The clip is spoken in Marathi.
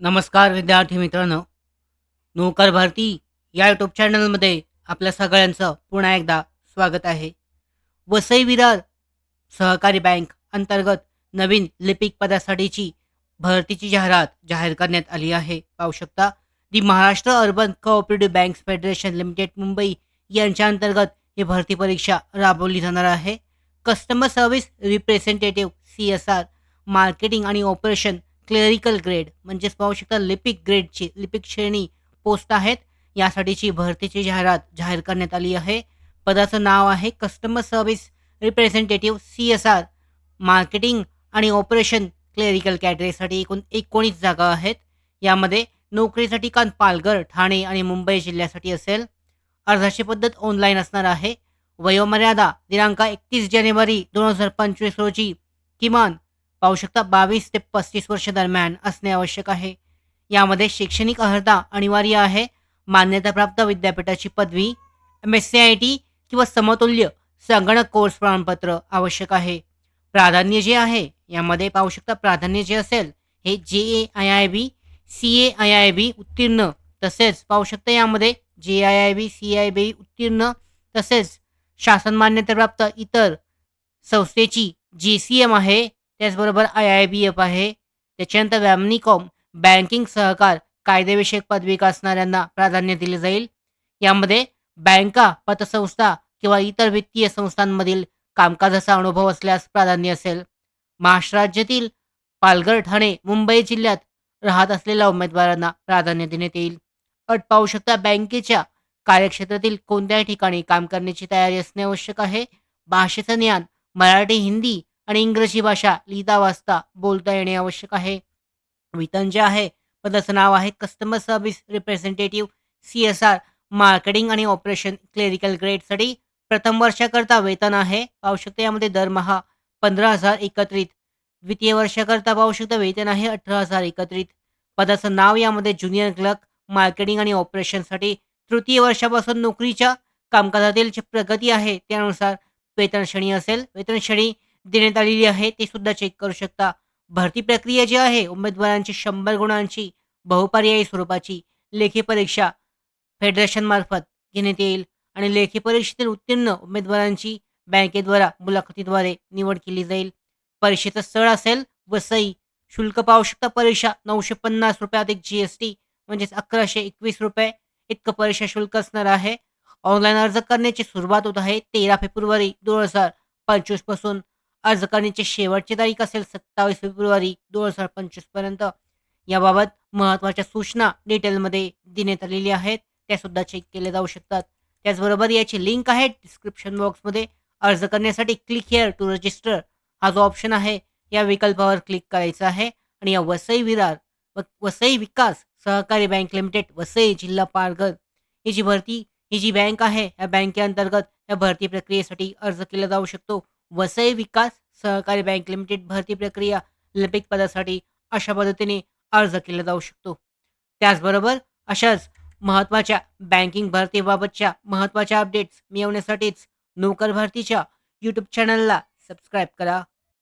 नमस्कार विद्यार्थी मित्रांनो. नोकर भरती या यूट्यूब चॅनलमध्ये आपल्या सगळ्यांचं पुन्हा एकदा स्वागत आहे. वसई विरार सहकारी बँक अंतर्गत नवीन लिपिक पदासाठीची भरतीची जाहिरात जाहीर करण्यात आली आहे. पाहू शकता the Maharashtra urban cooperative banks federation limited Mumbai यांच्या अंतर्गत ही भरती परीक्षा राबवली जाणार आहे. Customer service representative C S R marketing आणि ऑपरेशन क्लेरिकल ग्रेड म्हणजेच पाहू शकता लिपिक ग्रेडची लिपिक श्रेणी पोस्ट आहेत. यासाठीची भरतीची जाहिरात जाहीर करण्यात आली आहे. पदाचं नाव आहे customer service representative C S R marketing आणि ऑपरेशन क्लेरिकल कॅटेगरीसाठी एकूण एकोणीस जागा आहेत. यामध्ये नोकरीसाठी कान पालघर ठाणे आणि मुंबई जिल्ह्यासाठी असेल. अर्जाची पद्धत ऑनलाईन असणार आहे. वयोमर्यादा दिनांक एकतीस जानेवारी दोन हजार पंचवीस रोजी किमान पाहू शकता बावीस ते पस्तीस वर्ष दरम्यान असणे आवश्यक आहे. यामध्ये शैक्षणिक अर्हता अनिवार्य आहे. मान्यताप्राप्त विद्यापीठाची पदवी M S C I T किंवा समतुल्य संगणक कोर्स प्रमाणपत्र आवश्यक आहे. प्राधान्य जे आहे यामध्ये पाहू शकता प्राधान्य जे असेल हे J A I I B C A I I B उत्तीर्ण तसेच पाहू शकता यामध्ये J I I B C I B उत्तीर्ण तसेच शासन मान्यताप्राप्त इतर संस्थेची जी सी एम आहे त्याचबरोबर आय आय बी एफ आहे. त्याच्यानंतर व्यामनिकॉम बँकिंग सहकार कायदेविषयक पदविका असणाऱ्यांना प्राधान्य दिले जाईल. यामध्ये बँका पतसंस्था किंवा इतर वित्तीय संस्थांमधील कामकाजाचा अनुभव असल्यास प्राधान्य असेल. महाराष्ट्र राज्यातील पालघर ठाणे मुंबई जिल्ह्यात राहत असलेल्या उमेदवारांना प्राधान्य देण्यात येईल. अट पाहू शकता बँकेच्या कार्यक्षेत्रातील कोणत्याही ठिकाणी काम करण्याची तयारी असणे आवश्यक आहे. भाषेचं ज्ञान मराठी हिंदी आणि इंग्रजी भाषा लिहिता वाचता बोलता येणे आवश्यक आहे. वेतन जे आहे पदाचं नाव आहे customer service representative C S R marketing आणि ऑपरेशन क्लेरिकल ग्रेडसाठी प्रथम वर्षाकरता वेतन आहे पाहू शकता यामध्ये दरमहा पंधरा हजार एकत्रित. द्वितीय वर्षाकरता पाहू शकता वेतन आहे अठरा हजार एकत्रित. पदाचं नाव यामध्ये ज्युनियर क्लर्क मार्केटिंग आणि ऑपरेशनसाठी तृतीय वर्षापासून नोकरीच्या कामकाजातील जी प्रगती आहे त्यानुसार वेतन श्रेणी असेल. वेतन श्रेणी देण्यात आलेली आहे ते सुद्धा चेक करू शकता. भरती प्रक्रिया जी आहे उमेदवारांची शंभर गुणांची बहुपर्यायी स्वरूपाची लेखी परीक्षा फेडरेशनमार्फत घेण्यात येईल आणि लेखी परीक्षेतील उत्तीर्ण उमेदवारांची बँकेद्वारा मुलाखतीद्वारे निवड केली जाईल. परीक्षेचं स्थळ असेल वसई शुल्क पाहू शकता परीक्षा नऊशे पन्नास रुपये अधिक जी एस टी म्हणजेच अकराशे एकवीस रुपये. इतकं परीक्षा शुल्क असणार आहे. ऑनलाईन अर्ज करण्याची सुरुवात होत आहे तेरा फेब्रुवारी दोन हजार पंचवीसपासून अर्ज करण्याची शेवटची तारीख असेल सत्तावीस फेब्रुवारी दोन हजार पंचवीसपर्यंत. याबाबत महत्त्वाच्या सूचना डिटेलमध्ये देण्यात आलेली आहेत. त्या सुद्धा चेक केल्या जाऊ शकतात. त्याचबरोबर याची लिंक आहे डिस्क्रिप्शन बॉक्समध्ये अर्ज करण्यासाठी क्लिक हिअर टू रजिस्टर हा जो ऑप्शन आहे या विकल्पावर क्लिक करायचा आहे. आणि या वसई विरार व वसई विकास सहकारी बँक लिमिटेड वसई जिल्हा पालघर ही जी भरती ही जी बँक आहे या बँकेअंतर्गत या भरती प्रक्रियेसाठी अर्ज केला जाऊ शकतो. वसई विकास सहकारी बँक लिमिटेड भरती प्रक्रिया लिपिक पदासाठी अशा पद्धतीने अर्ज केला जाऊ शकतो. त्याचबरोबर अशाच महत्त्वाच्या बँकिंग भरतीबाबतच्या महत्त्वाच्या अपडेट्स मिळवण्यासाठीच नोकर भरतीच्या यूट्यूब चॅनलला सबस्क्राईब करा.